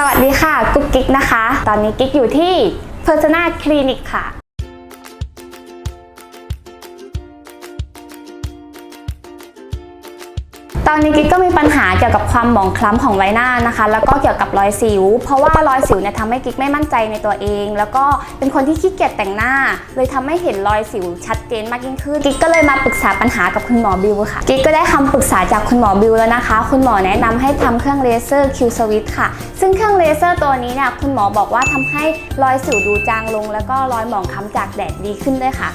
สวัสดีค่ะ กุ๊กกิ๊กนะคะ ตอนนี้กิ๊กอยู่ที่ Persona Clinic ค่ะ ตอนนี้กิ๊กก็มีปัญหาเกี่ยวกับความหมองคล้ำของใบหน้านะคะ แล้วก็เกี่ยวกับรอยสิว เพราะว่ารอยสิวเนี่ยทำให้กิ๊กไม่มั่นใจในตัวเอง แล้วก็เป็นคนที่ขี้เกียจแต่งหน้า เลยทำให้เห็นรอยสิวชัดเจนมากยิ่งขึ้นกิ๊กก็เลยมาปรึกษาปัญหากับคุณหมอบิวค่ะกิ๊กก็ได้คำปรึกษาจากคุณหมอบิวแล้วนะคะ คุณหมอแนะนำให้ทำเครื่องเลเซอร์คิวสวิตค่ะ ซึ่งเครื่องเลเซอร์ตัวนี้เนี่ยคุณหมอบอกว่าทำให้รอยสิวดูจางลง แล้วก็รอยหมองคล้ำจากแดดดีขึ้นด้วยค่ะ